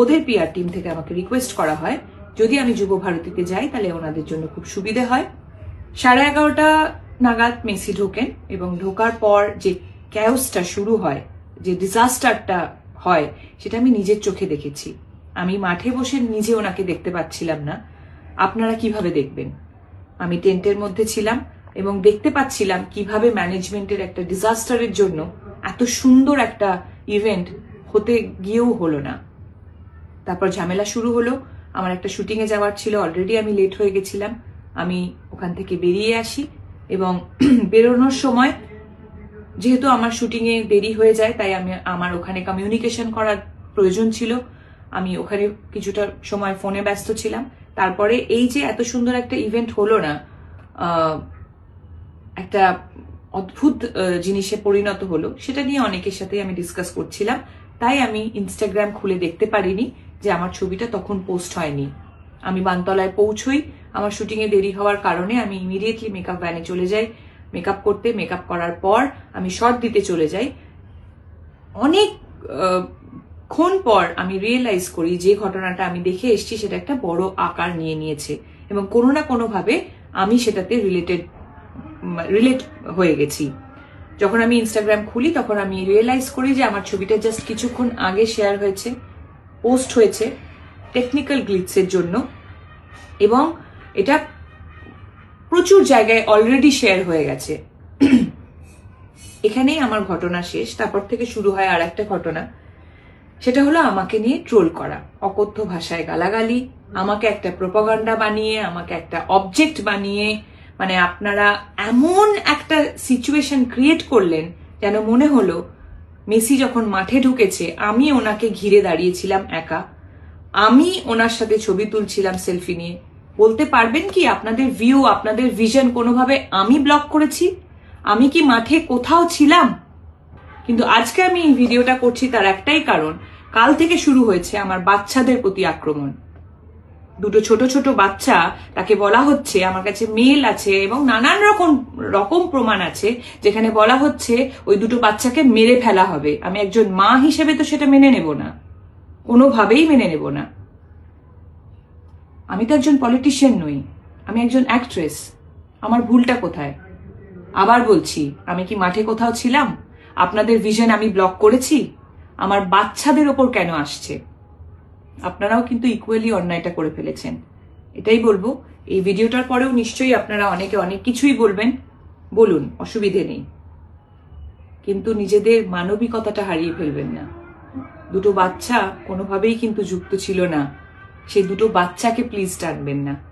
ওদের PR team থেকে আমাকে রিকোয়েস্ট করা হয়, যদি আমি যুব ভারতীতে যাই, তাহলে ওনাদের জন্য খুব সুবিধে হয়। সাড়ে এগারোটা নাগাদ মেসি ঢোকেন এবং ঢোকার পর যে ক্যাওসটা শুরু হয়, যে ডিজাস্টারটা হয়, সেটা আমি নিজের চোখে দেখেছি। আমি মাঠে বসে নিজে ওনাকে দেখতে পাচ্ছিলাম না। আপনারা কীভাবে দেখবেন? আমি টেন্টের মধ্যে ছিলাম এবং দেখতে পাচ্ছিলাম কীভাবে ম্যানেজমেন্টের একটা ডিজাস্টারের জন্য এত সুন্দর একটা ইভেন্ট হতে গিয়েও হলো না। তারপর ঝামেলা শুরু হলো। আমার একটা শুটিংয়ে যাওয়ার ছিল অলরেডি আমি লেট হয়ে গেছিলাম। আমি ওখান থেকে বেরিয়ে আসি এবং বেরোনোর সময় যেহেতু আমার শুটিংয়ে দেরি হয়ে যায়, তাই আমি, আমার ওখানে কমিউনিকেশন করার প্রয়োজন ছিল। আমি ওখানে কিছুটা সময় ফোনে ব্যস্ত ছিলাম। তারপরে এই যে এত সুন্দর একটা ইভেন্ট হলো না একটা অদ্ভুত জিনিসে পরিণত হলো, সেটা নিয়ে অনেকের সাথে আমি ডিসকাস করছিলাম। তাই আমি ইনস্টাগ্রাম খুলে দেখতে পারিনি। যে আমার ছবিটা তখন পোস্ট হয়নি। আমি বানতলায় পৌঁছই, আমার শুটিংয়ে দেরি হওয়ার কারণে আমি ইমিডিয়েটলি মেকআপ ভ্যানে চলে যাই। মেকআপ করতে মেকআপ করার পর আমি শর্ট দিতে চলে যাই। অনেক ক্ষণ পর আমি রিয়েলাইজ করি যে ঘটনাটা আমি দেখে এসেছি, সেটা একটা বড় আকার নিয়ে নিয়েছে। এবং কোনো না কোনোভাবে আমি সেটাতে রিলেটেড রিলেট হয়ে গেছি। যখন আমি ইনস্টাগ্রাম খুলি, তখন আমি রিয়েলাইজ করি যে আমার ছবিটা জাস্ট কিছুক্ষণ আগে শেয়ার হয়েছে। পোস্ট হয়েছে টেকনিক্যাল গ্লিটসের জন্য এবং এটা প্রচুর জায়গায় অলরেডি শেয়ার হয়ে গেছে। এখানেই আমার ঘটনা শেষ, তারপর থেকে শুরু হয় আর একটা ঘটনা। সেটা হলো আমাকে নিয়ে ট্রোল করা, অকথ্য ভাষায় গালাগালি, আমাকে একটা প্রোপাগান্ডা বানিয়ে, আমাকে একটা অবজেক্ট বানিয়ে মানে আপনারা এমন একটা সিচুয়েশন ক্রিয়েট করলেন যেন মনে হলো মেসি যখন মাঠে ঢুকেছে, আমি ওনাকে ঘিরে দাঁড়িয়েছিলাম একা। আমি ওনার সাথে ছবি তুলছিলাম সেলফি নিয়ে। বলতে পারবেন কি, আপনাদের ভিউ আপনাদের ভিশন কোনোভাবে আমি ব্লক করেছি? আমি কি মাঠে কোথাও ছিলাম? কিন্তু আজকে আমি এই ভিডিওটা করছি তার একটাই কারণ, কাল থেকে শুরু হয়েছে আমার বাচ্চাদের প্রতি আক্রমণ। দুটো ছোট ছোট বাচ্চা, তাকে বলা হচ্ছে, আমার কাছে মেল আছে এবং নানান রকম রকম প্রমাণ আছে, যেখানে বলা হচ্ছে ওই দুটো বাচ্চাকে মেরে ফেলা হবে। আমি একজন মা হিসেবে তো সেটা মেনে নেব না। কোনোভাবেই মেনে নেব না। আমি তো একজন পলিটিশিয়ান নই। আমি একজন অ্যাক্ট্রেস আমার ভুলটা কোথায়? আবার বলছি, আমি কি মাঠে কোথাও ছিলাম? আপনাদের ভিশন আমি ব্লক করেছি? আমার বাচ্চাদের ওপর কেন আসছে? আপনারাও কিন্তু ইকুয়ালি অন্যায়টা করে ফেলেছেন। এটাই বলব, এই ভিডিওটার পরেও নিশ্চয়ই আপনারা অনেকে অনেক কিছুই বলবেন। বলুন, অসুবিধে নেই। কিন্তু নিজেদের মানবিকতাটা হারিয়ে ফেলবেন না। দুটো বাচ্চা কোনোভাবেই কিন্তু যুক্ত ছিল না। সেই দুটো বাচ্চাকে প্লিজ টানবেন না।